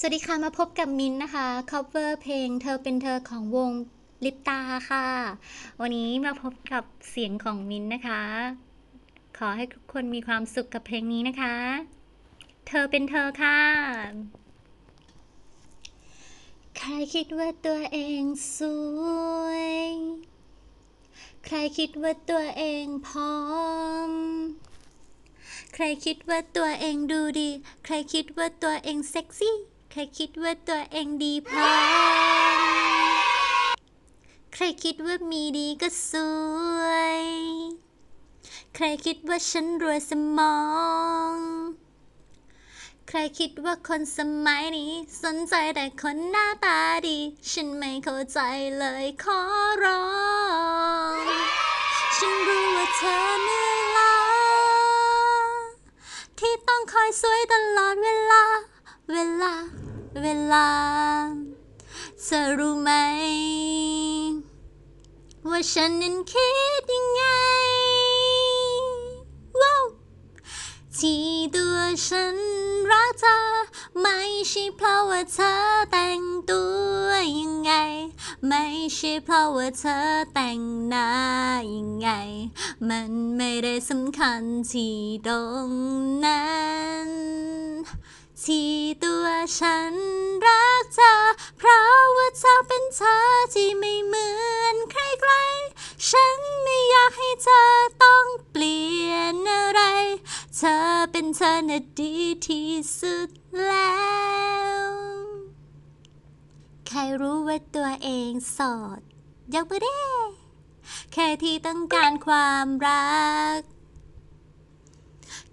สวัสดีค่ะ มาพบกับมินนะคะ cover เพลงเธอเป็นเธอของวงลิปตาค่ะ วันนี้มาพบกับเสียงของมินนะคะ ขอให้ทุกคนมีความสุขกับเพลงนี้นะคะ เธอเป็นเธอค่ะ ใครคิดว่าตัวเองสวย ใครคิดว่าตัวเองพร้อมใครคิดว่าตัวเองดูดี ใครคิดว่าตัวเองเซ็กซี่ ครคิดว่าตัวเองดีพอ ใครคิดว่ามีดีก็สวย ใครคิดว่าฉันรวยสมอง ใครคิดว่าคนสมัยนี้ สนใจแต่คนหน้าตาดี ฉันไม่เข้าใจเลยขอร้อง ฉันรู้ว่าเธอเหนื่อยล้าที่ต้องคอยสวยตลอดเวลา เวลา เวลาเธอรู้ไหม ว่าฉันนั้นคิดยังไงว้าวที่ตัวฉันรักเธอ ไม่ใช่เพราะว่าเธอแต่งตัวยังไง ไม่ใช่เพราะว่าเธอแต่งหน้ายังไง มันไม่ได้สำคัญที่ตรงนั้นที่ ฉันรักเธอ เพราะว่าเธอเป็นเธอที่ไม่เหมือนใครๆ ฉันไม่อยากให้เธอต้องเปลี่ยนอะไร เธอเป็นเธอน่ะดีที่สุดแล้ว ใครรู้ว่าตัวเองโสดยกมือได้ใครที่ต้องการความรัก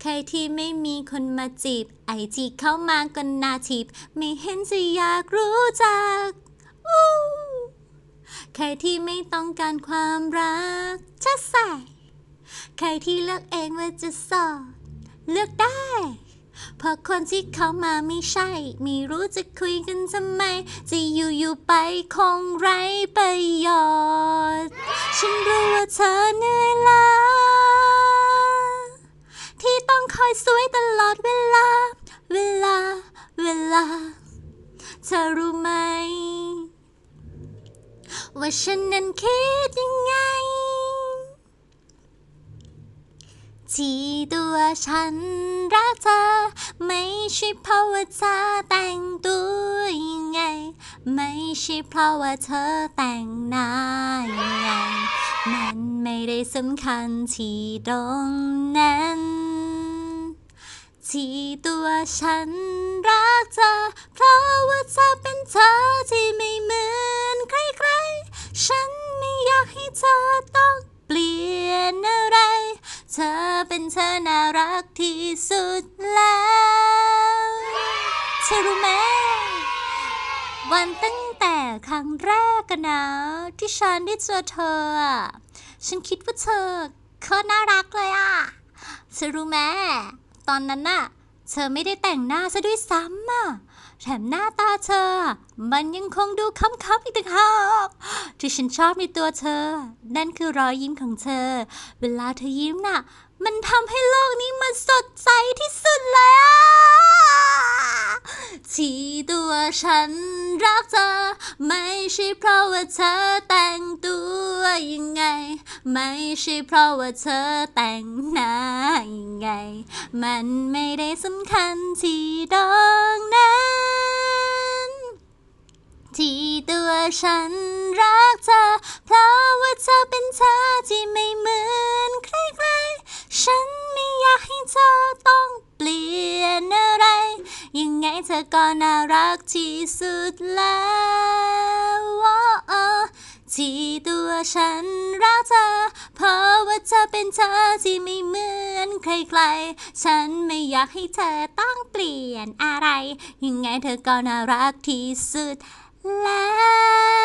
ใครที่ไม่มีคนมาจีบ ไอจีเข้ามาก็น่าทิบไม่เห็นจะอยากรู้จักใครที่ไม่ต้องการความรัก จะใส่ ใครที่เลือกเองว่าจะโสดเลือกได้ เพราะคนที่เขามาไม่ใช่ ไม่รู้จะคุยกันทำไม จะอยู่อยู่ๆไปคงไร้ประโยชน์ ฉันรู้ว่าเธอเหนื่อยล้า อยสวยตลอดเวลา เวลา เวลา เธอรู้ไหม ว่าฉันนั้นคิดยังไง ที่ตัวฉันรักเธอ ไม่ใช่เพราะว่าเธอแต่งตัวยังไง ไม่ใช่เพราะว่าเธอแต่งหน้ายังไง มันไม่ได้สำคัญที่ตรงนั้น ที่ตัวฉันรักเธอ เพราะว่าเธอเป็นเธอที่ไม่เหมือนใครๆ ฉันไม่อยากให้เธอต้องเปลี่ยนอะไร เธอเป็นเธอน่ารักที่สุดแล้วเธอรู้ไหมวันตั้งแต่ครั้งแรกกันนะ ที่ฉันได้เจอเธอ ฉันคิดว่าเธอโคตรน่ารักเลยอะเธอรู้ไหม ตอนนั้นน่ะ เธอไม่ได้แต่งหน้าซะด้วยซ้ำอะ แถมหน้าตาเธอ มันยังคงดูค้ำๆอีกต่างหากที่ฉันชอบในตัวเธอ นั่นคือรอยยิ้มของเธอ เวลาเธอยิ้มน่ะ มันทำให้โลกนี้มันสดใสที่สุดเลยอะที่ตัวฉัน รักเธอ ไม่ใช่เพราะว่าเธอแต่งตัวยังไง ไม่ใช่เพราะว่าเธอแต่งหน้ายังไง มันไม่ได้สำคัญที่ตรงนั้นที่ตัวฉันรักเธอ เพราะว่าเธอเป็นเธอที่ไม่เหมือนใครๆ ฉันไม่อยากให้เธอต้องเปลี่ยนอะ ยังไงเธอก็น่ารักที่สุดแล้วที่ตัวฉันรักเธอ เพราะว่าเธอเป็นเธอที่ไม่เหมือนใครๆ ฉันไม่อยากให้เธอต้องเปลี่ยนอะไร ยังไงเธอก็น่ารักที่สุดแล้ว